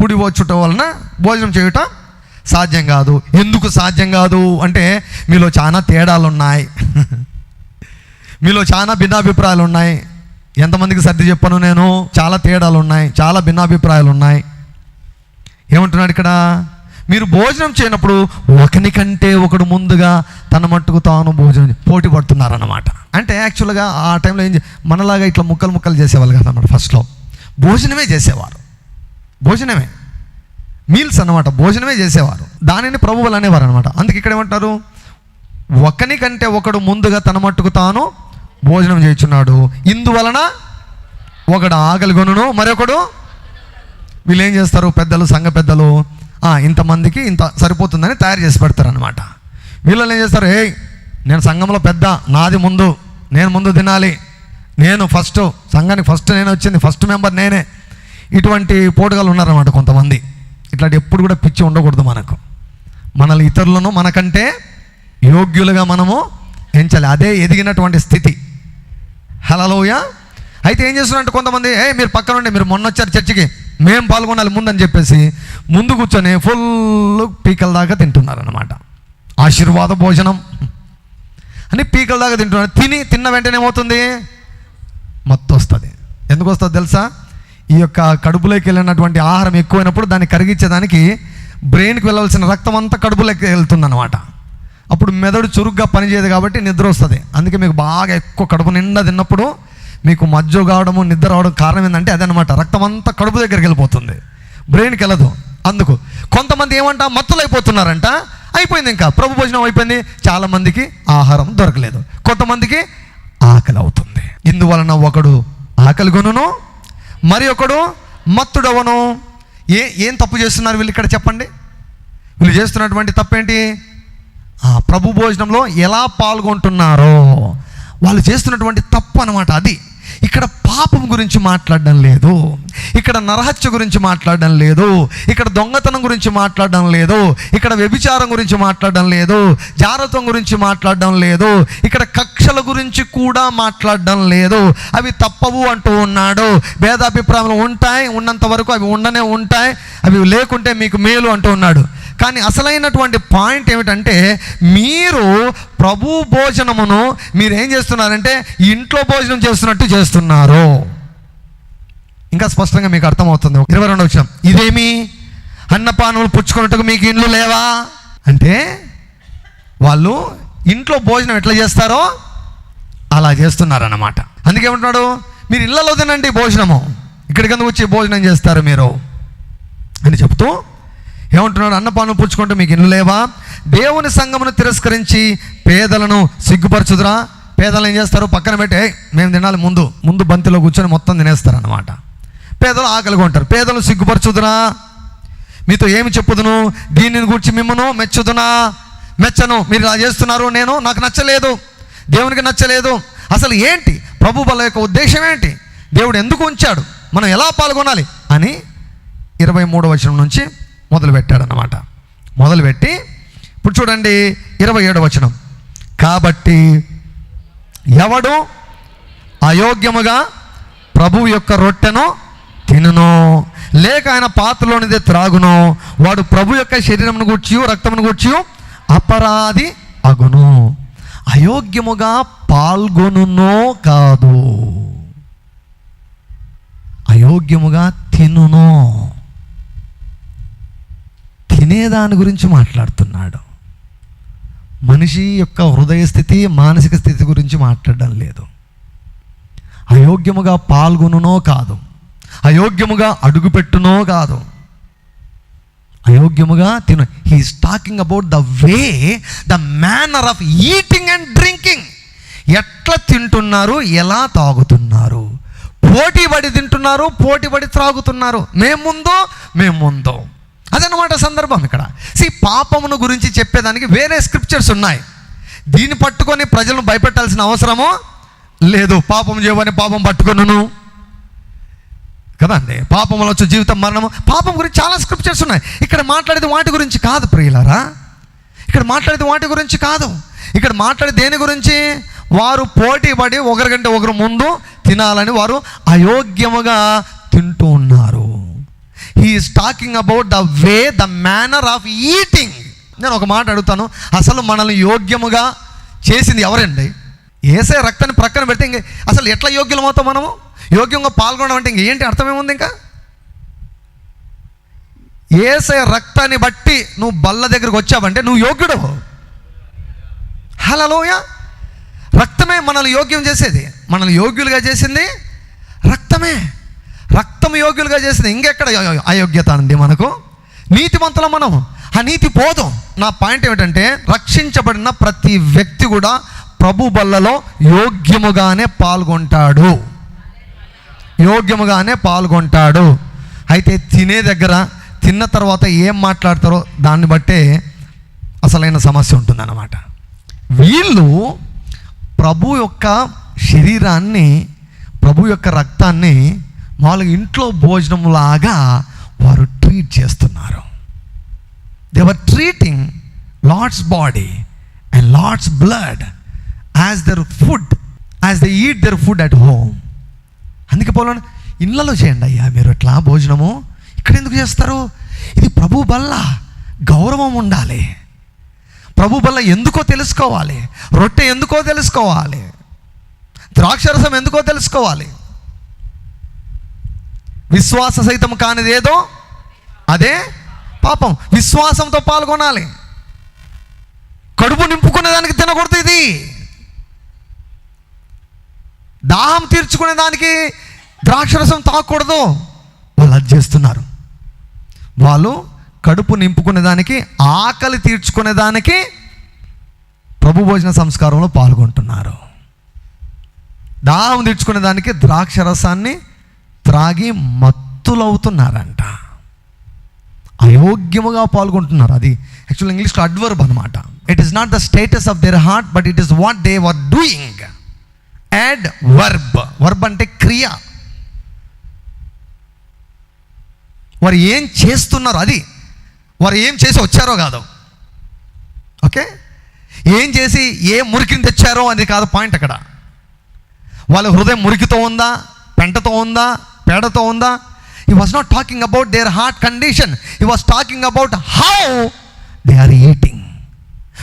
కుడి వచ్చుట వలన భోజనం చేయటం సాధ్యం కాదు. ఎందుకు సాధ్యం కాదు? అంటే మీలో చాలా తేడాలు ఉన్నాయి మీలో చాలా భిన్నాభిప్రాయాలు ఉన్నాయి ఎంతమందికి సర్ది చెప్పను నేను? చాలా తేడాలు ఉన్నాయి చాలా భిన్నాభిప్రాయాలు ఉన్నాయి ఏమంటున్నాడు ఇక్కడ? మీరు భోజనం చేయనప్పుడు ఒకని కంటే ఒకడు ముందుగా తన మట్టుకు తాను భోజనం పోటీ పడుతున్నారన్నమాట. అంటే యాక్చువల్గా ఆ టైంలో ఏం మనలాగా ఇట్లా ముక్కలు ముక్కలు చేసేవాళ్ళు కదన్నమాట ఫస్ట్లో భోజనమే చేసేవారు. భోజనమే. మీల్స్ అన్నమాట భోజనమే చేసేవారు. దానిని ప్రభువులు అనేవారు అనమాట అందుకే ఇక్కడ ఏమంటారు? ఒకని కంటే ఒకడు ముందుగా తన మట్టుకు తాను భోజనం చేస్తున్నాడు ఇందువలన ఒకడు ఆగలిగొనును మరొకడు వీళ్ళు ఏం చేస్తారు? పెద్దలు సంఘ పెద్దలు ఇంతమందికి ఇంత సరిపోతుందని తయారు చేసి పెడతారు అనమాట వీళ్ళు ఏం చేస్తారు? ఏయ్ నేను సంఘంలో పెద్ద నాది ముందు నేను ముందు తినాలి. నేను ఫస్ట్ సంఘానికి ఫస్ట్ నేను వచ్చింది ఫస్ట్ మెంబర్ నేనే. ఇటువంటి పోటుగాలు ఉన్నారన్నమాట కొంతమంది. ఇట్లాంటి ఎప్పుడు కూడా పిచ్చి ఉండకూడదు మనకు. మనల్ని ఇతరులను మనకంటే యోగ్యులుగా మనము ఎంచాలి. అదే ఎదిగినటువంటి స్థితి. హలలోయ అయితే ఏం చేస్తున్నారంటే కొంతమంది ఏ మీరు పక్కన ఉండే మీరు మొన్న వచ్చారు చర్చికి. మేము పాల్గొనాలి ముందని చెప్పేసి ముందు కూర్చొని ఫుల్ పీకల దాకా తింటున్నారు అనమాట ఆశీర్వాద భోజనం. అని పీకల దాకా తింటున్నారు. తిని తిన్న వెంటనే ఏమవుతుంది? మత్తు వస్తుంది ఎందుకు వస్తుంది తెలుసా? ఈ యొక్క కడుపులోకి వెళ్ళినటువంటి ఆహారం ఎక్కువైనప్పుడు దాన్ని కరిగించేదానికి బ్రెయిన్కి వెళ్ళవలసిన రక్తం అంతా కడుపులోకి వెళ్తుందన్నమాట. అప్పుడు మెదడు చురుగ్గా పనిచేయదు కాబట్టి నిద్ర వస్తుంది. అందుకే మీకు బాగా ఎక్కువ కడుపు నిండా తిన్నప్పుడు మీకు మజ్జు కావడము నిద్ర రావడం కారణం ఏంటంటే అదనమాట రక్తం అంతా కడుపు దగ్గరికి వెళ్ళిపోతుంది. బ్రెయిన్కి వెళ్ళదు. అందుకు కొంతమంది ఏమంట మత్తులు అయిపోతున్నారంట అయిపోయింది ఇంకా. ప్రభు భోజనం అయిపోయింది. చాలామందికి ఆహారం దొరకలేదు. కొంతమందికి ఆకలి అవుతుంది. ఇందువలన ఒకడు ఆకలి కొనును మరి ఒకడు మత్తుడవను. ఏ ఏం తప్పు చేస్తున్నారు వీళ్ళు ఇక్కడ చెప్పండి. వీళ్ళు చేస్తున్నటువంటి తప్పేంటి? ఆ ప్రభు భోజనంలో ఎలా పాల్గొంటున్నారో. వాళ్ళు చేస్తున్నటువంటి తప్పు అనమాట అది. ఇక్కడ పాపం గురించి మాట్లాడడం లేదు. ఇక్కడ నరహత్య గురించి మాట్లాడడం లేదు. ఇక్కడ దొంగతనం గురించి మాట్లాడడం లేదు. ఇక్కడ వ్యభిచారం గురించి మాట్లాడడం లేదు. జారత్వం గురించి మాట్లాడడం లేదు. ఇక్కడ కక్షల గురించి కూడా మాట్లాడడం లేదు. అవి తప్పవు అంటూ ఉన్నాడు. భేదాభిప్రాయాలు ఉంటాయి ఉన్నంత వరకు అవి ఉండనే ఉంటాయి అవి లేకుంటే మీకు మేలు అంటూ ఉన్నాడు. కానీ అసలైనటువంటి పాయింట్ ఏమిటంటే మీరు ప్రభు భోజనమును మీరు ఏం చేస్తున్నారంటే ఇంట్లో భోజనం చేస్తున్నట్టు చేస్తున్నారు. ఇంకా స్పష్టంగా మీకు అర్థమవుతుంది. ఇరవై రెండు వచ్చిన ఇదేమి? అన్నపానములు పుచ్చుకున్నట్టుకు మీకు ఇండ్లు లేవా? అంటే వాళ్ళు ఇంట్లో భోజనం ఎట్లా చేస్తారో అలా చేస్తున్నారన్నమాట. అందుకేమంటున్నాడు మీరు ఇళ్ళలో తినండి భోజనము. ఇక్కడికి ఎందుకు వచ్చి భోజనం చేస్తారు మీరు? అని చెప్తూ ఏమంటున్నాడు? అన్నపానం పుచ్చుకుంటూ మీకు ఇల్లు లేవా? దేవుని సంఘమును తిరస్కరించి పేదలను సిగ్గుపరచుదురా? పేదలు ఏం చేస్తారు? పక్కన పెట్టే మేము తినాలి ముందు. ముందు బంతిలో కూర్చొని మొత్తం తినేస్తారనమాట పేదలు ఆకలిగా ఉంటారు. పేదలు సిగ్గుపరచుదునా? మీతో ఏమి చెప్పుదును? దీనిని గురించి మిమ్మను మెచ్చుదునా? మెచ్చను. మీరు ఇలా చేస్తున్నారు నేను నాకు నచ్చలేదు. దేవునికి నచ్చలేదు. అసలు ఏంటి? ప్రభు బల యొక్క ఉద్దేశం ఏంటి? దేవుడు ఎందుకు ఉంచాడు? మనం ఎలా పాల్గొనాలి? అని ఇరవై మూడో వచనం నుంచి మొదలుపెట్టాడనమాట మొదలుపెట్టి ఇప్పుడు చూడండి ఇరవై ఏడో వచనం. కాబట్టి ఎవడు అయోగ్యముగా ప్రభు యొక్క రొట్టెను తినును. లేక ఆయన పాత్రలోనిదే త్రాగును. వాడు ప్రభు యొక్క శరీరమును గూర్చి రక్తమును గూర్చి అపరాధి అగును. అయోగ్యముగా పాల్గొనునో కాదు. అయోగ్యముగా తినును. తినేదాని గురించి మాట్లాడుతున్నాడు. మనిషి యొక్క హృదయ స్థితి మానసిక స్థితి గురించి మాట్లాడడం లేదు. అయోగ్యముగా పాల్గొనునో కాదు. అయోగ్యముగా అడుగుపెట్టునో కాదు. అయోగ్యముగా తిను. He's talking about the way the manner of eating and drinking ఎట్లా తింటున్నారు ఎలా తాగుతున్నారు. పోటీ పడి తింటున్నారు పోటీ పడి త్రాగుతున్నారు. మేము ముందో అదనమాట సందర్భం ఇక్కడ. సి పాపమును గురించి చెప్పేదానికి వేరే స్క్రిప్చర్స్ ఉన్నాయి. దీన్ని పట్టుకొని ప్రజలను భయపెట్టాల్సిన అవసరము లేదు పాపం చేయమని పాపం పట్టుకొనును. కదండి? పాపంలో వచ్చే జీవితం మరణము. పాపం గురించి చాలా స్క్రిప్చర్స్ ఉన్నాయి. ఇక్కడ మాట్లాడేది వాటి గురించి కాదు ప్రియులారా. ఇక్కడ మాట్లాడేది వాటి గురించి కాదు. ఇక్కడ మాట్లాడే దేని గురించి? వారు పోటీ పడి ఒకరికంటే ఒకరు ముందు తినాలని వారు అయోగ్యముగా తింటూ ఉన్నారు. He's talking about the way the manner of eating నేను ఒక మాట అడుగుతాను. అసలు మనల్ని యోగ్యముగా చేసింది ఎవరండి? ఏసే రక్తాన్ని ప్రక్కన పెడితే ఇంక అసలు ఎట్లా యోగ్యం అవుతాం మనము? యోగ్యంగా పాల్గొనడం అంటే ఇంక ఏంటి అర్థమేముంది ఇంకా? ఏసే రక్తాన్ని బట్టి నువ్వు బల్ల దగ్గరికి వచ్చావంటే నువ్వు యోగ్యుడు హలోయ రక్తమే మనల్ని యోగ్యం చేసేది. మనల్ని యోగ్యులుగా చేసింది రక్తమే. రక్తం యోగ్యులుగా చేసింది. ఇంకెక్కడ అయోగ్యత ఉంది మనకు? నీతిమంతులం మనం. ఆ నీతి పోదు. నా పాయింట్ ఏమిటంటే రక్షించబడిన ప్రతి వ్యక్తి కూడా ప్రభు బల్లలో యోగ్యముగానే పాల్గొంటాడు. యోగ్యముగానే పాల్గొంటాడు. అయితే తినే దగ్గర తిన్న తర్వాత ఏం మాట్లాడతారో దాన్ని బట్టే అసలైన సమస్య ఉంటుందన్నమాట. వీళ్ళు ప్రభు యొక్క శరీరాన్ని ప్రభు యొక్క రక్తాన్ని మామూలుగా ఇంట్లో భోజనంలాగా వారు ట్రీట్ చేస్తున్నారు. They're treating Lord's body and Lord's blood as their food as they eat their food at home అందుకే పోలండి ఇళ్ళలో చేయండి అయ్యా మీరు ఎట్లా భోజనము? ఇక్కడ ఎందుకు చేస్తారు? ఇది ప్రభు బల్ల గౌరవం ఉండాలి. ప్రభు బల్ల ఎందుకో తెలుసుకోవాలి. రొట్టె ఎందుకో తెలుసుకోవాలి. ద్రాక్షరసం ఎందుకో తెలుసుకోవాలి. విశ్వాస సహితం కానిది ఏదో? అదే పాపం. విశ్వాసంతో పాల్గొనాలి. కడుపు నింపుకునే దానికి తినకూడదు ఇది. దాహం తీర్చుకునే దానికి ద్రాక్షరసం తాగకూడదు వాళ్ళు అది చేస్తున్నారు. వాళ్ళు కడుపు నింపుకునే దానికి ఆకలి తీర్చుకునే దానికి ప్రభు భోజన సంస్కారంలో పాల్గొంటున్నారు. దాహం తీర్చుకునే దానికి ద్రాక్షరసాన్ని త్రాగి మత్తులవుతున్నారంట. అయోగ్యముగా పాల్గొంటున్నారు. అది యాక్చువల్ ఇంగ్లీష్లో అడ్వర్బ్ అనమాట it is not the status of their heart but it is what they were doing adverb verb అంటే క్రియ. వారు ఏం చేస్తున్నారు అది. వారు ఏం చేసి వచ్చారో కాదు. ఓకే? ఏం చేసి ఏ మురికిని తెచ్చారో అది కాదు పాయింట్ అక్కడ. వాళ్ళ హృదయం మురికితో ఉందా? పెంటతో ఉందా? పేడతో ఉందా? He was not talking about their heart condition he was talking about how they are eating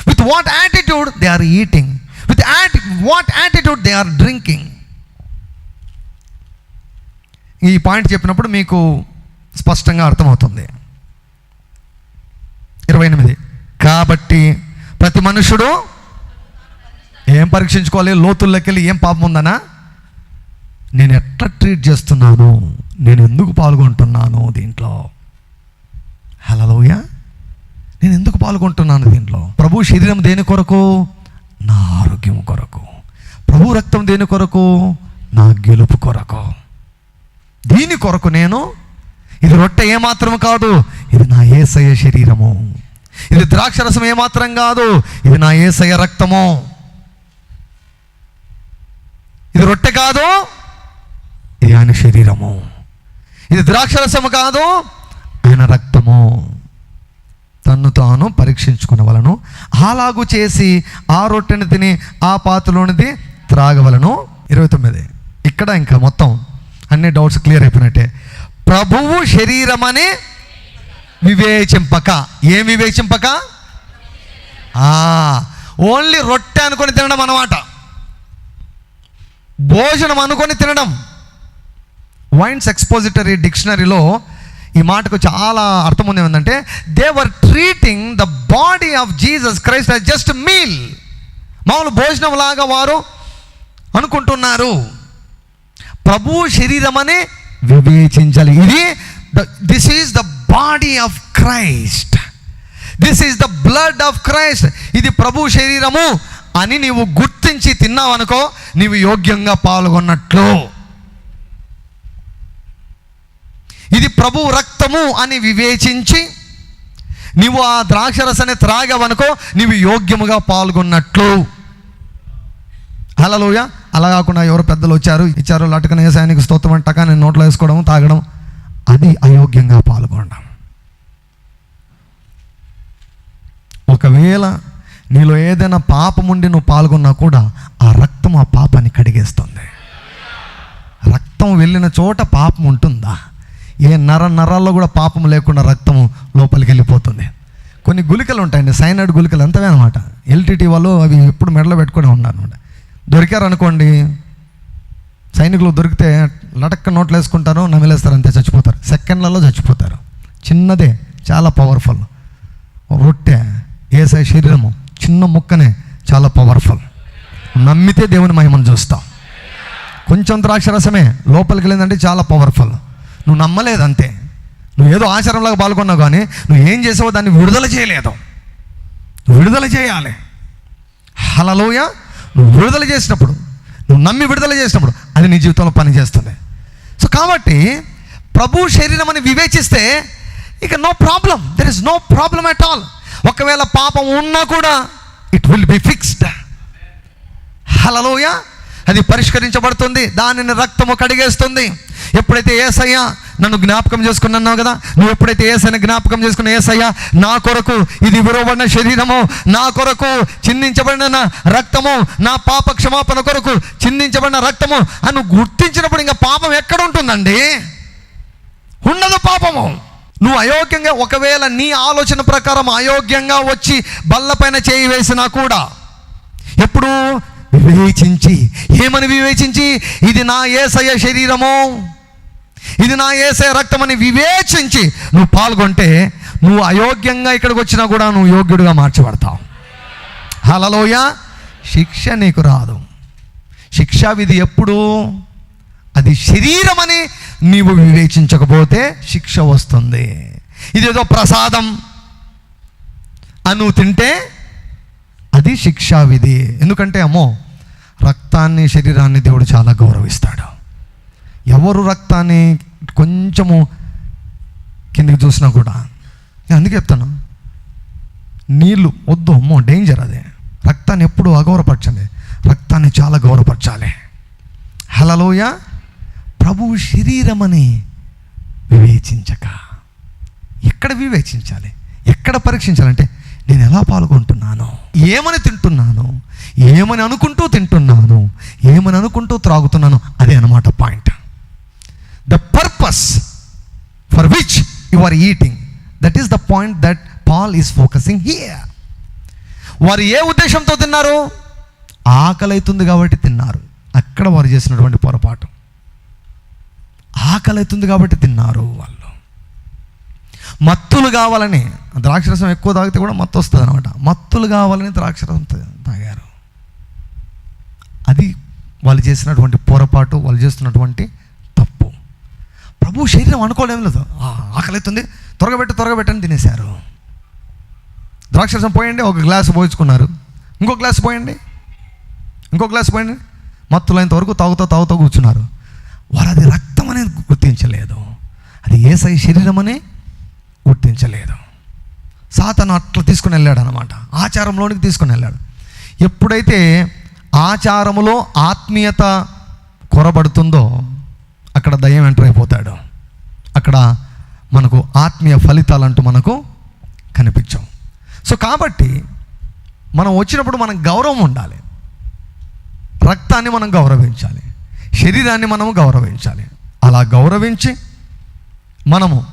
with what attitude they are eating with atti what attitude they are drinking ఈ పాయింట్ చెప్పినప్పుడు మీకు స్పష్టంగా అర్థమవుతుంది. ఇరవై ఎనిమిది. కాబట్టి ప్రతి మనుషుడు ఏం పరీక్షించుకోవాలి? లోతుల్లోకి వెళ్ళి ఏం పాపం ఉందనా? నేను ఎట్లా ట్రీట్ చేస్తున్నాను? నేను ఎందుకు పాల్గొంటున్నాను దీంట్లో? హలోయ నేను ఎందుకు పాల్గొంటున్నాను దీంట్లో? ప్రభు శరీరం దేని కొరకు? నా ఆరోగ్యం కొరకు ప్రభు రక్తం దేని కొరకు? నా గెలుపు కొరకు. దీని కొరకు నేను ఇది రొట్టె ఏమాత్రం కాదు ఇది నా ఏసయ శరీరము. ఇది ద్రాక్షరసం ఏమాత్రం కాదు ఇది నా ఏసయ రక్తము. ఇది రొట్టె కాదు ఇది ఆయన శరీరము. ఇది ద్రాక్షరసము కాదు ఆయన రక్తము. తన్ను తాను పరీక్షించుకునవలను అలాగు చేసి ఆ రొట్టెని తిని ఆ పాత్రలోనిది త్రాగవలను. ఇరవై తొమ్మిది. ఇక్కడ ఇంకా మొత్తం అన్ని డౌట్స్ క్లియర్ అయిపోయినట్టే. ప్రభువు శరీరమని వివేచింపక. ఏం వివేచింపక? ఓన్లీ రొట్టె అనుకొని తినడం అన్నమాట. భోజనం అనుకొని తినడం. వైన్స్ ఎక్స్పోజిటరీ డిక్షనరీలో ఈ మాటకు చాలా అర్థం ఉంది ఏంటంటే they're treating the body of Jesus Christ as just meal మామూలు భోజనం లాగా వారు అనుకుంటున్నారు. ప్రభు శరీరం అనే వివేచించాలి. ఇది this is the body of Christ this is the blood of Christ ఇది ప్రభు శరీరము అని నీవు గుర్తించి తిన్నావనుకో నీవు యోగ్యంగా పాల్గొన్నట్లు. ఇది ప్రభు రక్తము అని వివేచించి నీవు ఆ ద్రాక్షరసని త్రాగవనుకో నీవు యోగ్యముగా పాల్గొన్నట్లు. హలోయ అలా కాకుండా ఎవరు పెద్దలు వచ్చారు ఇచ్చారు లటకన వేసాయనికి స్తోత్రం అని టకా నేను నోట్లో వేసుకోవడం తాగడం అది అయోగ్యంగా పాల్గొనడం. ఒకవేళ నీలో ఏదైనా పాపం ఉండి నువ్వు పాల్గొన్నా కూడా ఆ రక్తం ఆ పాపాన్ని కడిగేస్తుంది. రక్తం వెళ్ళిన చోట పాపం ఉంటుందా? ఏ నర నరాల్లో కూడా పాపం లేకుండా రక్తము లోపలికి వెళ్ళిపోతుంది. కొన్ని గుళికలు ఉంటాయండి సైనైడ్ గుళికలు అంతవే అనమాట ఎల్టీటీ వాళ్ళు అవి ఎప్పుడు మెడలో పెట్టుకొని ఉన్నారు దొరికారనుకోండి సైనికులు దొరికితే లటక్క నోట్లు వేసుకుంటారు నమిలేస్తారు అంతే చచ్చిపోతారు. సెకండ్లలో చచ్చిపోతారు. చిన్నదే చాలా పవర్ఫుల్ రొట్టె ఏసై శరీరము చిన్న ముక్కనే చాలా పవర్ఫుల్ నమ్మితే దేవుని మహిమను చూస్తాం. కొంచెం ద్రాక్షరసమే లోపలికి వెళ్ళిందంటే చాలా పవర్ఫుల్ నువ్వు నమ్మలేదు అంతే నువ్వు ఏదో ఆచారంలాగా పాల్గొన్నావు కానీ నువ్వు ఏం చేసావో దాన్ని విడుదల చేయలేదు. విడుదల చేయాలి. హలలోయ నువ్వు విడుదల చేసినప్పుడు నువ్వు నమ్మి విడుదల చేసినప్పుడు అది నీ జీవితంలో పనిచేస్తుంది. సో కాబట్టి ప్రభు శరీరం అని వివేచిస్తే ఇక no problem there is no problem at all ఒకవేళ పాపం ఉన్నా కూడా ఇట్ విల్ బి ఫిక్స్డ్ హలలోయ అది పరిష్కరించబడుతుంది. దానిని రక్తము కడిగేస్తుంది. ఎప్పుడైతే ఏసయ్య నన్ను జ్ఞాపకం చేసుకున్నావు కదా? నువ్వు ఎప్పుడైతే ఏసైన జ్ఞాపకం చేసుకున్న ఏసయ్య నా కొరకు ఇది విరవబడిన శరీరము. నా కొరకు చిందించబడిన రక్తము. నా పాప క్షమాపణ కొరకు చిందించబడిన రక్తము. అని గుర్తించినప్పుడు ఇంకా పాపం ఎక్కడ ఉంటుందండి? ఉండదు పాపము. నువ్వు అయోగ్యంగా ఒకవేళ నీ ఆలోచన ప్రకారం అయోగ్యంగా వచ్చి బల్లపైన చేయి వేసినా కూడా ఎప్పుడు వివేచించి ఏమని వివేచించి? ఇది నా ఏసయ శరీరము. ఇది నా ఏసయ రక్తమని వివేచించి నువ్వు పాల్గొంటే నువ్వు అయోగ్యంగా ఇక్కడికి వచ్చినా కూడా నువ్వు యోగ్యుడిగా మార్చబడతావు. హలలోయ శిక్ష నీకు రాదు. శిక్షా విధి ఎప్పుడు? అది శరీరమని నీవు వివేచించకపోతే శిక్ష వస్తుంది. ఇదేదో ప్రసాదం. అని నువ్వు తింటే అది శిక్షా విధి. ఎందుకంటే అమ్మో రక్తాన్ని శరీరాన్ని దేవుడు చాలా గౌరవిస్తాడు. ఎవరు రక్తాన్ని కొంచెము కిందికి చూసినా కూడా నేను అందుకే చెప్తాను నీళ్ళు వద్దు అమ్మో డేంజర్ అదే. రక్తాన్ని ఎప్పుడు అగౌరవపరచండి. రక్తాన్ని చాలా గౌరవపరచాలి. హలలోయ ప్రభు శరీరమని వివేచించక. ఎక్కడ వివేచించాలి? ఎక్కడ పరీక్షించాలంటే నేను ఎలా పాల్గొంటున్నాను? ఏమని తింటున్నాను? ఏమని అనుకుంటూ తింటున్నాను? ఏమని అనుకుంటూ త్రాగుతున్నాను? అదే అనమాట point. The purpose for which you are eating that is the point that Paul is focusing here వారు ఏ ఉద్దేశంతో తిన్నారు? ఆకలి అవుతుంది కాబట్టి తిన్నారు. అక్కడ వారు చేసినటువంటి పొరపాటు. ఆకలి అవుతుంది కాబట్టి తిన్నారు వాళ్ళు. మత్తులు కావాలని. ద్రాక్షరసం ఎక్కువ తాగితే కూడా మత్తు వస్తుంది అనమాట మత్తులు కావాలని ద్రాక్షరసం తాగారు. అది వాళ్ళు చేసినటువంటి పొరపాటు వాళ్ళు చేస్తున్నటువంటి తప్పు. ప్రభు శరీరం అనుకోలేం లేదు. ఆకలితుంది. ఆకలి అవుతుంది త్వరగా పెట్టు త్వరగా పెట్టని తినేశారు. ద్రాక్షరసం పోయండి ఒక గ్లాస్ పోయించుకున్నారు. ఇంకో గ్లాస్ పోయండి. ఇంకో గ్లాస్ పోయండి. మత్తులైనంత వరకు తాగుతూ తాగుతూ కూర్చున్నారు. వారు అది రక్తం అనేది గుర్తించలేదు. అది ఏసై శరీరం అని గుర్తించలేదు. సాతను అట్లా తీసుకుని వెళ్ళాడు అనమాట ఆచారంలోనికి తీసుకుని వెళ్ళాడు. ఎప్పుడైతే ఆచారములో ఆత్మీయత కొరబడుతుందో అక్కడ దయ్యం ఎంటర్ అయిపోతాడు. అక్కడ మనకు ఆత్మీయ ఫలితాలు అంటూ మనకు కనిపించాం సో కాబట్టి మనం వచ్చినప్పుడు మనం గౌరవం ఉండాలి. రక్తాన్ని మనం గౌరవించాలి. శరీరాన్ని మనము గౌరవించాలి. అలా గౌరవించి మనము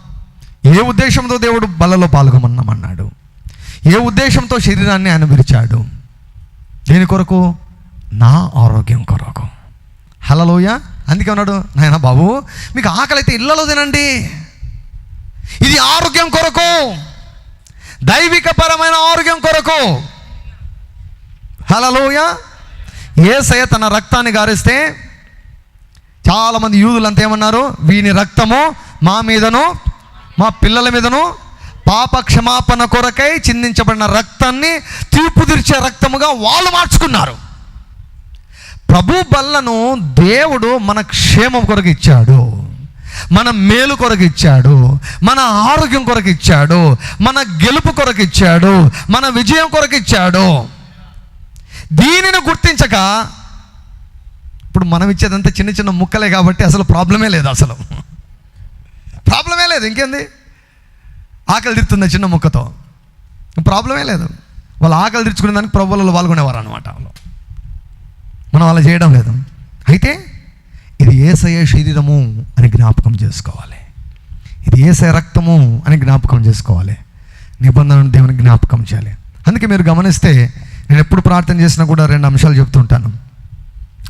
ఏ ఉద్దేశంతో దేవుడు బలలో పాల్గొమన్నామన్నాడు? ఏ ఉద్దేశంతో శరీరాన్ని ఆయన విరిచాడు దేని కొరకు? నా ఆరోగ్యం కొరకు. హలలోయ అందుకే ఉన్నాడు నాయన బాబు మీకు ఆకలి అయితే ఇళ్ళలో తినండి. ఇది ఆరోగ్యం కొరకు. దైవికపరమైన ఆరోగ్యం కొరకు. హలలోయ ఏసయ్య తన రక్తాన్ని గారిస్తే చాలామంది యూదులంతా ఏమన్నారు? వీని రక్తము మా మీదను మా పిల్లల మీదను పాప క్షమాపణ కొరకై చిందించబడిన రక్తాన్ని తీర్పు తీర్చే రక్తముగా వాళ్ళు మార్చుకున్నారు. ప్రభు బల్లను దేవుడు మన క్షేమం కొరకు ఇచ్చాడు. మన మేలు కొరకు ఇచ్చాడు. మన ఆరోగ్యం కొరకు ఇచ్చాడు. మన గెలుపు కొరకు ఇచ్చాడు. మన విజయం కొరకు ఇచ్చాడు. దీనిని గుర్తించక ఇప్పుడు మనం ఇచ్చేదంతా చిన్న చిన్న ముక్కలే కాబట్టి అసలు ప్రాబ్లమే లేదు అసలు. ప్రాబ్లమే లేదు ఇంకేంది? ఆకలి తీరుతుంది చిన్న ముక్కతో. ప్రాబ్లమే లేదు. వాళ్ళు ఆకలి తీర్చుకునే దానికి ప్రభువులలో పాల్గొనేవారు అనమాట వాళ్ళు. మనం అలా చేయడం లేదు. అయితే ఇది ఏసయ శరీరము అని జ్ఞాపకం చేసుకోవాలి. ఇది ఏసయ రక్తము అని జ్ఞాపకం చేసుకోవాలి. నిబంధనను దేవుని జ్ఞాపకం చేయాలి. అందుకే మీరు గమనిస్తే నేను ఎప్పుడు ప్రార్థన చేసినా కూడా రెండు అంశాలు చెప్తుంటాను.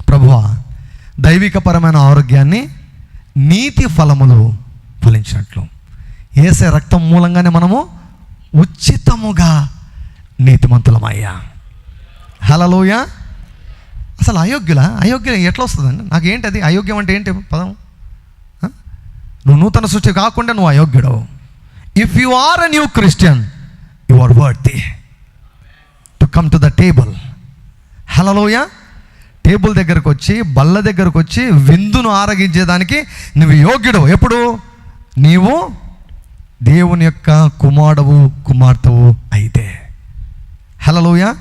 ప్రభువా దైవికపరమైన ఆరోగ్యాన్ని నీతి ఫలములు ఫలించినట్లు ఏసే రక్తం మూలంగానే మనము ఉచితముగా నీతిమంతులమయ్యా. హలలోయ అసలు అయోగ్యుల? అయోగ్యం ఎట్లా వస్తుందండి? నాకు ఏంటి అది అయోగ్యం అంటే ఏంటి పదం? నువ్వు నూతన సృష్టి కాకుండా నువ్వు అయోగ్యుడవు. If you are a new Christian you are worthy to come to the table హలలోయ టేబుల్ దగ్గరకు వచ్చి బల్ల దగ్గరకు వచ్చి విందును ఆరగించేదానికి నువ్వు యోగ్యుడు ఎప్పుడు? నీవు దేవుని యొక్క కుమారుడవు కుమార్తెవు అయితే. హలలోయ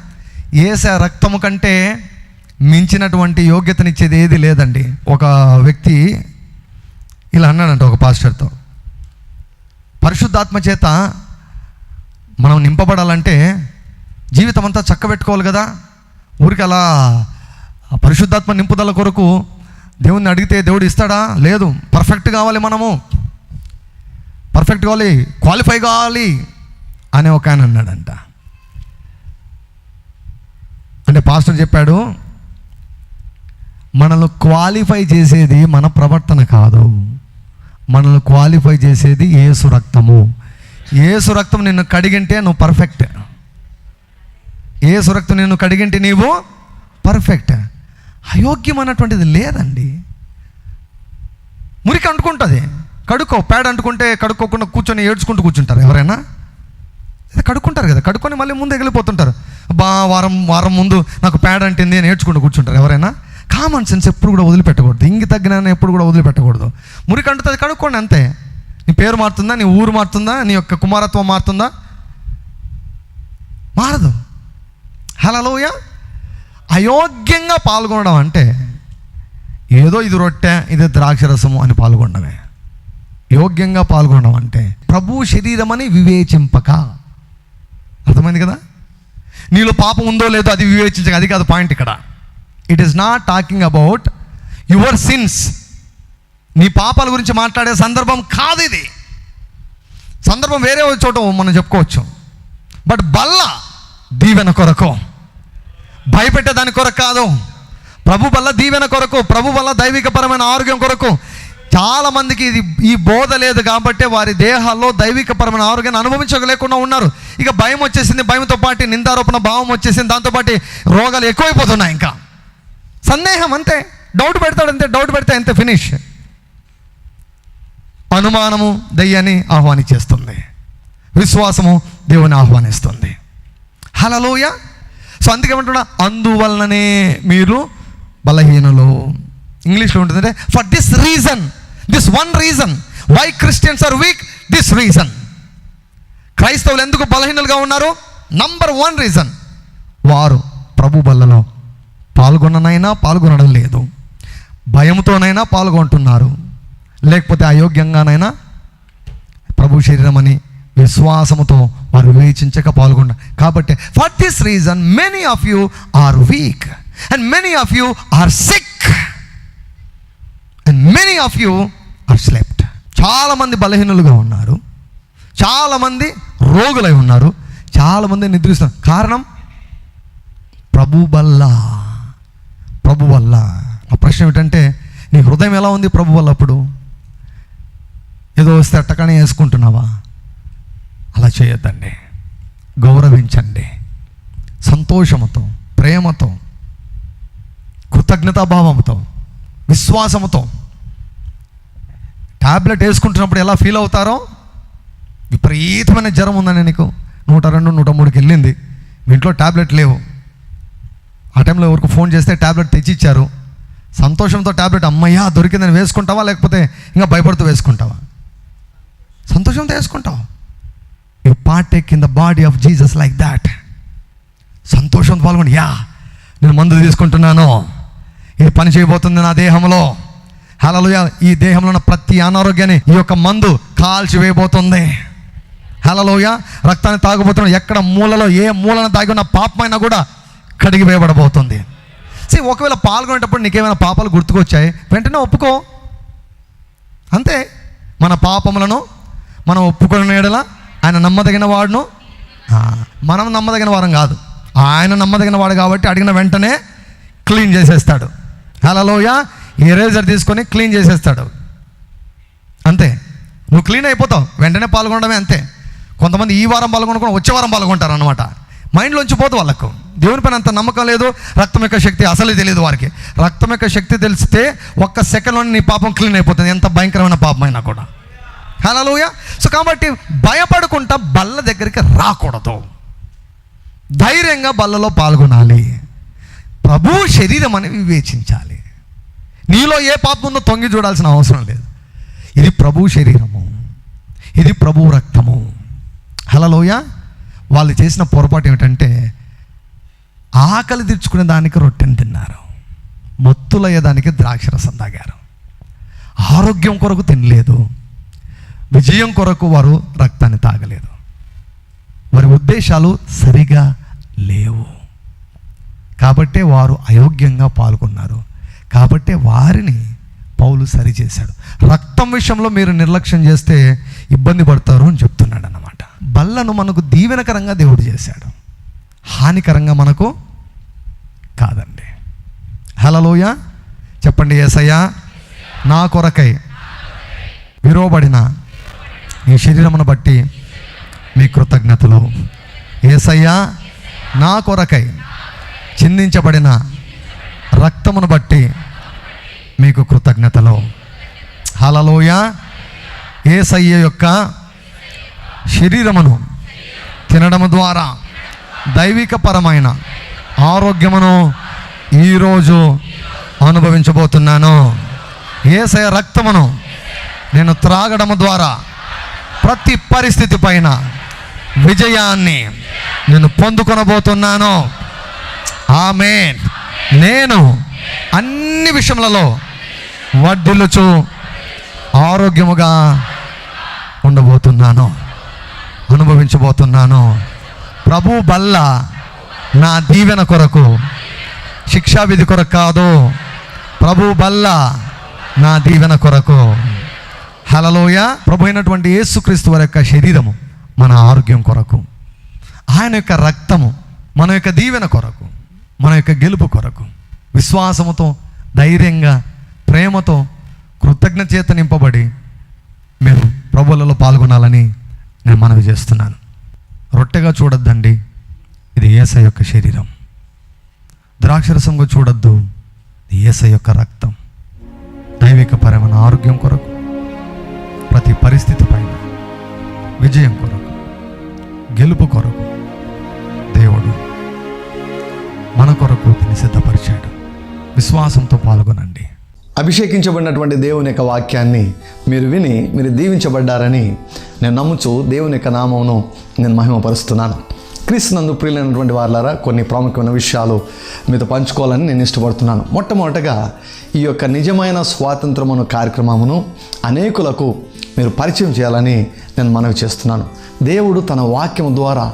ఏసా రక్తము కంటే మించినటువంటి యోగ్యతనిచ్చేది ఏది లేదండి. ఒక వ్యక్తి ఇలా అన్నాడంట ఒక పాస్టర్తో. పరిశుద్ధాత్మ చేత మనం నింపబడాలంటే జీవితం అంతా చక్కబెట్టుకోవాలి కదా. ఊరికి అలా పరిశుద్ధాత్మ నింపుదల కొరకు దేవుణ్ణి అడిగితే దేవుడు ఇస్తాడా? లేదు. పర్ఫెక్ట్ కావాలి మనము. పర్ఫెక్ట్ కావాలి క్వాలిఫై కావాలి అని ఒక ఆయన అన్నాడంట అంటే పాస్టర్ చెప్పాడు మనల్ని క్వాలిఫై చేసేది మన ప్రవర్తన కాదు. మనల్ని క్వాలిఫై చేసేది ఏసు రక్తము. ఏసు రక్తం నిన్ను కడిగింటే నువ్వు పర్ఫెక్ట్ ఏసు రక్తం నిన్ను కడిగింటే నీవు పర్ఫెక్ట్ అయోగ్యం అన్నటువంటిది లేదండి. మురికి అంటుకుంటుంది. కడుక్కో పేడ అంటుకుంటే కడుక్కోకుండా కూర్చొని ఏడ్చుకుంటూ కూర్చుంటారు ఎవరైనా? ఇది కడుక్కుంటారు కదా కడుక్కొని మళ్ళీ ముందు ఎగిలిపోతుంటారు. బా వారం వారం ముందు నాకు పేడ అంటింది అని ఏడ్చుకుంటూ కూర్చుంటారు ఎవరైనా? కామన్ సెన్స్ ఎప్పుడు కూడా వదిలిపెట్టకూడదు ఇంగి తగ్గిన ఎప్పుడు కూడా వదిలిపెట్టకూడదు. మురికి అంటుతుంది కడుక్కోండి అంతే. నీ పేరు మారుతుందా నీ ఊరు మారుతుందా నీ యొక్క కుమారత్వం మారుతుందా? మారదు. హలోయ అయోగ్యంగా పాల్గొనడం అంటే ఏదో ఇది రొట్టె ఇది ద్రాక్షరసము అని పాల్గొనడమే. యోగ్యంగా పాల్గొనడం అంటే ప్రభు శరీరమని వివేచింపక. అర్థమైంది కదా? నీలో పాపం ఉందో లేదో అది వివేచించక అది కాదు పాయింట్ ఇక్కడ. It is not talking about your sins నీ పాపాల గురించి మాట్లాడే సందర్భం కాదు ఇది. సందర్భం వేరే చోట మనం చెప్పుకోవచ్చు. బట్ బల్ల దీవెన కొరకు. భయపెట్టే దాని కొరకు కాదు. ప్రభు వల్ల దీవెన కొరకు. ప్రభు వల్ల దైవికపరమైన ఆరోగ్యం కొరకు. చాలా మందికి ఇది ఈ బోధ లేదు కాబట్టి వారి దేహాల్లో దైవికపరమైన ఆరోగ్యాన్ని అనుభవించలేకుండా ఉన్నారు. ఇక భయం వచ్చేసింది భయంతో పాటు నిందారోపణ భావం వచ్చేసింది దాంతోపాటు రోగాలు ఎక్కువైపోతున్నాయి ఇంకా. సందేహం అంతే. డౌట్ పెడతాడు అంతే డౌట్ పెడితే అంతే ఫినిష్. అనుమానము దయ్యాన్ని ఆహ్వానించేస్తుంది. విశ్వాసము దేవుని ఆహ్వానిస్తుంది. హలలోయ సో అందుకేమంటున్నా అందువలననే మీరు బలహీనలు. ఇంగ్లీష్లో ఉంటుందంటే for this reason this one reason why Christians are weak this reason క్రైస్తవులు ఎందుకు బలహీనలుగా ఉన్నారు? నంబర్ వన్ రీజన్ వారు ప్రభు బల్లలో పాల్గొననైనా పాల్గొనడం లేదు. భయంతోనైనా పాల్గొంటున్నారు. లేకపోతే అయోగ్యంగానైనా ప్రభు శరీరం అని విశ్వాసముతో వారు వివేచించక పాల్గొన్న కాబట్టి for this reason many of you are weak and many of you are sick many of you are slept చాలామంది బలహీనులుగా ఉన్నారు. చాలామంది రోగులై ఉన్నారు. చాలామంది నిద్రిస్తున్నారు. కారణం? ప్రభు వల్ల. ప్రభు వల్ల. నా ప్రశ్న ఏమిటంటే నీ హృదయం ఎలా ఉంది ప్రభు వల్ల అప్పుడు? ఏదో వస్తే అట్టకనే వేసుకుంటున్నావా? అలా చేయొద్దండి. గౌరవించండి. సంతోషముతో ప్రేమతో కృతజ్ఞతాభావంతో విశ్వాసముతో టాబ్లెట్ వేసుకుంటున్నప్పుడు ఎలా ఫీల్ అవుతారో? విపరీతమైన జ్వరం ఉందని నీకు. నూట రెండు నూట మూడుకి వెళ్ళింది. మీ ఇంట్లో టాబ్లెట్ లేవు. ఆ టైంలో ఎవరికి ఫోన్ చేస్తే టాబ్లెట్ తెచ్చిచ్చారు. సంతోషంతో టాబ్లెట్ అమ్మయ్యా దొరికిందని వేసుకుంటావా? లేకపోతే ఇంకా భయపడుతూ వేసుకుంటావా? సంతోషంతో వేసుకుంటావు you partake in the body of Jesus like that సంతోషంతో పాల్గొని యా నేను మందు తీసుకుంటున్నాను. ఇది పని చేయబోతుంది నా దేహంలో? హలలుయ ఈ దేహంలో ఉన్న ప్రతి అనారోగ్యాన్ని ఈ యొక్క మందు కాల్చి వేయబోతుంది హలలోయ రక్తాన్ని తాగబోతున్న ఎక్కడ మూలలో ఏ మూలన దాగి ఉన్న పాపమైనా కూడా కడిగి వేయబడబోతుంది. సే ఒకవేళ పాల్గొనేటప్పుడు నీకేమైనా పాపాలు గుర్తుకొచ్చాయి వెంటనే ఒప్పుకో. అంతే. మన పాపములను మనం ఒప్పుకున్న ఎడల ఆయన నమ్మదగిన వాడును. మనం నమ్మదగిన వారం కాదు. ఆయన నమ్మదగిన వాడు కాబట్టి అడిగిన వెంటనే క్లీన్ చేసేస్తాడు. హలోయ ఎరేజర్ తీసుకొని క్లీన్ చేసేస్తాడు. అంతే. నువ్వు క్లీన్ అయిపోతావు. వెంటనే పాల్గొనడమే అంతే. కొంతమంది ఈ వారం పాల్గొనకుండా వచ్చే వారం పాల్గొంటారు అనమాట మైండ్లోంచి పోదు వాళ్ళకు. దేవుని పైన అంత నమ్మకం లేదు. రక్తం యొక్క శక్తి అసలే తెలియదు వారికి. రక్తం యొక్క శక్తి తెలిస్తే ఒక్క సెకండ్లో నీ పాపం క్లీన్ అయిపోతుంది. ఎంత భయంకరమైన పాపం అయినా కూడా. హలోయ సో కాబట్టి భయపడకుండా బల్ల దగ్గరికి రాకూడదు. ధైర్యంగా బల్లలో పాల్గొనాలి. ప్రభు శరీరం అని వివేచించాలి. నీలో ఏ పాపం ఉందో తొంగి చూడాల్సిన అవసరం లేదు. ఇది ప్రభు శరీరము. ఇది ప్రభు రక్తము. హలలోయ వాళ్ళు చేసిన పొరపాటు ఏమిటంటే ఆకలి తీర్చుకునే దానికి రొట్టెని తిన్నారు. మొత్తులయ్యేదానికి ద్రాక్షరసం తాగారు. ఆరోగ్యం కొరకు తినలేదు. విజయం కొరకు వారు రక్తాన్ని తాగలేదు. వారి ఉద్దేశాలు సరిగా లేవు. కాబట్టే వారు అయోగ్యంగా పాల్గొన్నారు. కాబట్టే వారిని పౌలు సరిచేశాడు. రక్తం విషయంలో మీరు నిర్లక్ష్యం చేస్తే ఇబ్బంది పడతారు అని చెప్తున్నాడు అన్నమాట బల్లను మనకు దీవెనకరంగా దేవుడు చేశాడు. హానికరంగా మనకు కాదండి. హలలోయ చెప్పండి ఏసయ్యా. నా కొరకై విరోబడిన నీ శరీరమును బట్టి మీ కృతజ్ఞతలు. ఏసయ్యా నా కొరకై చిందించబడిన రక్తమును బట్టి మీకు కృతజ్ఞతలు. హలలోయ ఏసయ్య యొక్క శరీరమును తినడము ద్వారా దైవికపరమైన ఆరోగ్యమును ఈరోజు అనుభవించబోతున్నాను. ఏసయ రక్తమును నేను త్రాగడము ద్వారా ప్రతి పరిస్థితి పైన విజయాన్ని నేను పొందుకొనబోతున్నాను. ఆమె నేను అన్ని విషయములలో వడ్డిల్లుచు ఆరోగ్యముగా ఉండబోతున్నాను అనుభవించబోతున్నాను. ప్రభు బల్ల నా దీవెన కొరకు శిక్షావిధి కొరకు కాదు ప్రభు బల్ల నా దీవెన కొరకు. హలలోయ ప్రభు అయినటువంటి యేసుక్రీస్తు వారి యొక్క శరీరము మన ఆరోగ్యం కొరకు ఆయన యొక్క రక్తము మన యొక్క దీవెన కొరకు. మన యొక్క గెలుపు కొరకు విశ్వాసముతో ధైర్యంగా ప్రేమతో కృతజ్ఞ చేత నింపబడి మీరు ప్రభులలో పాల్గొనాలని నేను మనవి చేస్తున్నాను. రొట్టెగా చూడొద్దండి. ఇది ఏస యొక్క శరీరం. ద్రాక్షరసంగా చూడొద్దు. ఇది ఏస యొక్క రక్తం. దైవికపరమైన ఆరోగ్యం కొరకు ప్రతి పరిస్థితి పైన విజయం కొరకు గెలుపు కొరకు దేవుడు మన కొరకు దీన్ని సిద్ధపరిచాడు. విశ్వాసంతో పాల్గొనండి. అభిషేకించబడినటువంటి దేవుని యొక్క వాక్యాన్ని మీరు విని మీరు దీవించబడ్డారని నేను నమ్ముచు దేవుని యొక్క నామమును నేను మహిమపరుస్తున్నాను. క్రీస్తునందు ప్రియులైనటువంటి వారులారా కొన్ని ప్రాముఖ్యమైన విషయాలు మీతో పంచుకోవాలని నేను ఇష్టపడుతున్నాను. మొట్టమొదటగా ఈ యొక్క నిజమైన స్వాతంత్రమును కార్యక్రమమును అనేకులకు మీరు పరిచయం చేయాలని నేను మనవి చేస్తున్నాను. దేవుడు తన వాక్యం ద్వారా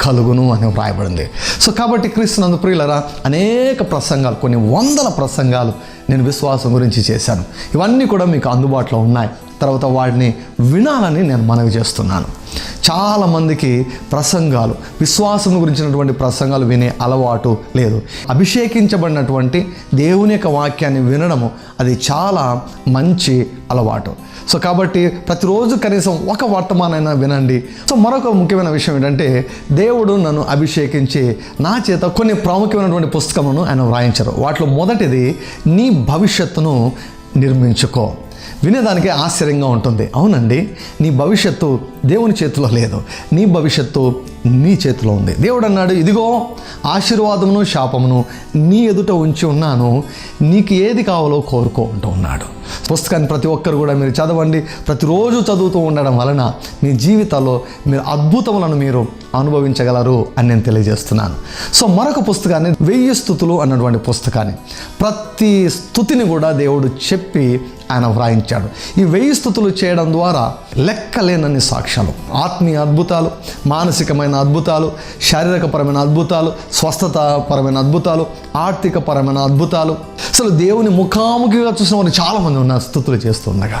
కలుగును అని వ్రాయబడింది సో కాబట్టి క్రీస్తునందు ప్రియులరా అనేక ప్రసంగాలు కొన్ని వందల ప్రసంగాలు నేను విశ్వాసం గురించి చేశాను. ఇవన్నీ కూడా మీకు అందుబాటులో ఉన్నాయి. తర్వాత వాటిని వినాలని నేను మనవి చేస్తున్నాను. చాలామందికి ప్రసంగాలు విశ్వాసం గురించినటువంటి ప్రసంగాలు వినే అలవాటు లేదు. అభిషేకించబడినటువంటి దేవుని యొక్క వాక్యాన్ని వినడము అది చాలా మంచి అలవాటు. సో కాబట్టి ప్రతిరోజు కనీసం ఒక వర్తమానైనా వినండి. సో మరొక ముఖ్యమైన విషయం ఏంటంటే దేవుడు నన్ను అభిషేకించి నా చేత కొన్ని ప్రాముఖ్యమైనటువంటి పుస్తకమును ఆయన వ్రాయించారు. వాటిలో మొదటిది నీ భవిష్యత్తును నిర్మించుకో. వినేదానికి ఆశ్చర్యంగా ఉంటుంది. అవునండి నీ భవిష్యత్తు దేవుని చేతిలో లేదు. నీ భవిష్యత్తు నీ చేతిలో ఉంది. దేవుడు అన్నాడు ఇదిగో ఆశీర్వాదమును శాపమును నీ ఎదుట ఉంచి ఉన్నాను. నీకు ఏది కావాలో కోరుకో అంటూ ఉన్నాడు. పుస్తకాన్ని ప్రతి ఒక్కరు కూడా మీరు చదవండి. ప్రతిరోజు చదువుతూ ఉండడం వలన మీ జీవితాల్లో మీరు అద్భుతములను మీరు అనుభవించగలరు అని నేను తెలియజేస్తున్నాను. సో మరొక పుస్తకాన్ని వెయ్యి స్థుతులు అన్నటువంటి పుస్తకాన్ని ప్రతి స్థుతిని కూడా దేవుడు చెప్పి ఆయన వ్రాయించాడు. ఈ వెయ్యి స్థుతులు చేయడం ద్వారా లెక్కలేనన్ని సాక్ష్యాలు ఆత్మీయ అద్భుతాలు మానసికమైన అద్భుతాలు శారీరకపరమైన అద్భుతాలు స్వస్థతపరమైన అద్భుతాలు ఆర్థికపరమైన అద్భుతాలు. అసలు దేవుని ముఖాముఖిగా చూసిన వారు చాలామంది ఉన్నారు స్థుతులు చేస్తుండగా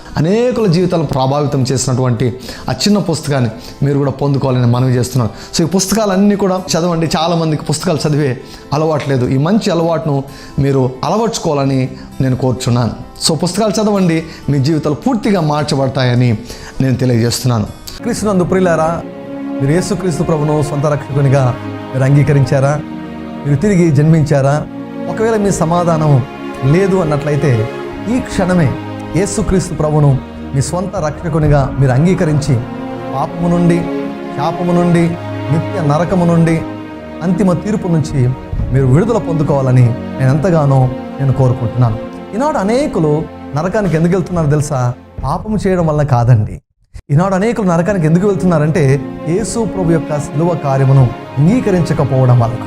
అనేకుల జీవితాలను ప్రభావితం చేసినటువంటి ఆ చిన్న పుస్తకాన్ని మీరు కూడా పొందుకోవాలని మనవి చేస్తున్నాను. సో ఈ పుస్తకాలన్నీ కూడా చదవండి. చాలామందికి పుస్తకాలు చదివే అలవాటు లేదు. ఈ మంచి అలవాటును మీరు అలవర్చుకోవాలని నేను కోరుచున్నాను. సో పుస్తకాలు చదవండి. మీ జీవితాలు పూర్తిగా మార్చబడతాయని నేను తెలియజేస్తున్నాను. క్రీస్తునందు ప్రియులారా మీరు యేసుక్రీస్తు ప్రభును సొంత రక్షకునిగా మీరు అంగీకరించారా? మీరు తిరిగి జన్మించారా? ఒకవేళ మీ సమాధానం లేదు అన్నట్లయితే ఈ క్షణమే యేసుక్రీస్తు ప్రభును మీ స్వంత రక్షకునిగా మీరు అంగీకరించి పాపము నుండి శాపము నుండి నిత్య నరకము నుండి అంతిమ తీర్పు నుంచి మీరు విడుదల పొందుకోవాలని నేను ఎంతగానో నేను కోరుకుంటున్నాను. ఈనాడు అనేకులు నరకానికి ఎందుకు వెళ్తున్నారు తెలుసా? పాపము చేయడం వల్ల కాదండి. ఈనాడు అనేకులు నరకానికి ఎందుకు వెళ్తున్నారంటే యేసు ప్రభు యొక్క శిలువ కార్యమును అంగీకరించకపోవడం వలన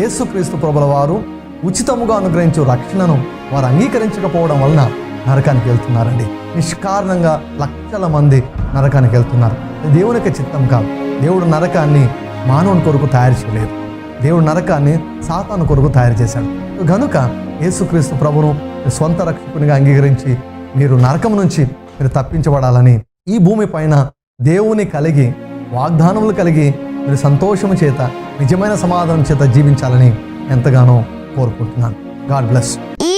యేసుక్రీస్తు ప్రభుల వారు ఉచితముగా అనుగ్రహించు రక్షణను వారు అంగీకరించకపోవడం వలన నరకానికి వెళ్తున్నారండి. నిష్కారణంగా లక్షల మంది నరకానికి వెళ్తున్నారు. దేవుని యొక్క చిత్తం కాదు. దేవుడు నరకాన్ని మానవుని కొరకు తయారు చేయలేదు. దేవుడు నరకాన్ని సాతాను కొరకు తయారు చేశాడు. కనుక యేసుక్రీస్తు ప్రభును మీ స్వంత రక్షకునిగా అంగీకరించి మీరు నరకం నుంచి మీరు తప్పించబడాలని ఈ భూమి పైన దేవుని కలిగి వాగ్దానములు కలిగి మీరు సంతోషము చేత నిజమైన సమాధానం చేత జీవించాలని ఎంతగానో కోరుకుంటున్నాను. గాడ్ బ్లెస్ ఈ